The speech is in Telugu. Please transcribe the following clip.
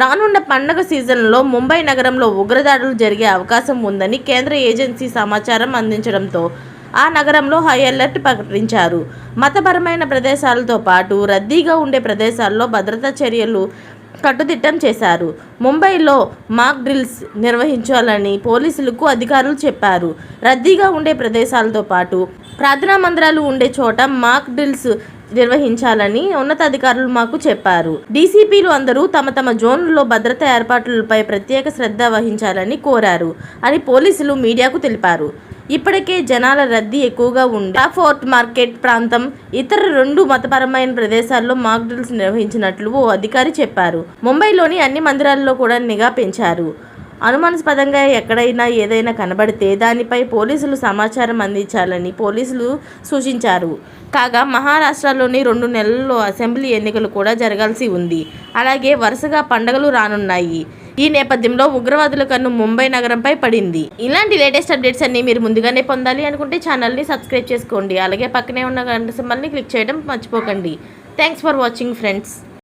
రానున్న పండగ సీజన్లో ముంబై నగరంలో ఉగ్రదాడులు జరిగే అవకాశం ఉందని కేంద్ర ఏజెన్సీ సమాచారం అందించడంతో ఆ నగరంలో హై అలర్ట్ ప్రకటించారు. మతపరమైన ప్రదేశాలతో పాటు రద్దీగా ఉండే ప్రదేశాల్లో భద్రతా చర్యలు కట్టుదిట్టం చేశారు. ముంబైలో మాక్ డ్రిల్స్ నిర్వహించాలని పోలీసులకు అధికారులు చెప్పారు. రద్దీగా ఉండే ప్రదేశాలతో పాటు ప్రార్థనా మందిరాలు ఉండే చోట మాక్ డ్రిల్స్ నిర్వహించాలని ఉన్నతాధికారులు మాకు చెప్పారు. డీసీపీలు అందరూ తమ తమ జోన్లలో భద్రతా ఏర్పాట్లపై ప్రత్యేక శ్రద్ధ వహించాలని కోరారు అని పోలీసులు మీడియాకు తెలిపారు. ఇప్పటికే జనాల రద్దీ ఎక్కువగా ఉండే ఫోర్ట్ మార్కెట్ ప్రాంతం ఇతర రెండు మతపరమైన ప్రదేశాల్లో మాక్ డ్రిల్స్ నిర్వహించినట్లు ఓ అధికారి చెప్పారు. ముంబైలోని అన్ని మందిరాల్లో కూడా నిఘా పెంచారు. అనుమానాస్పదంగా ఎక్కడైనా ఏదైనా కనబడితే దానిపై పోలీసులు సమాచారం అందించాలని పోలీసులు సూచించారు. కాగా మహారాష్ట్రలోని రెండు నెలల్లో అసెంబ్లీ ఎన్నికలు కూడా జరగాల్సి ఉంది. అలాగే వరుసగా పండగలు రానున్నాయి. ఈ నేపథ్యంలో ఉగ్రవాదుల కన్ను ముంబై నగరంపై పడింది. ఇలాంటి లేటెస్ట్ అప్డేట్స్ అన్ని మీరు ముందుగానే పొందాలి అనుకుంటే ఛానల్ని సబ్స్క్రైబ్ చేసుకోండి. అలాగే పక్కనే ఉన్న గంట సింబల్ని క్లిక్ చేయడం మర్చిపోకండి. Thanks for watching friends.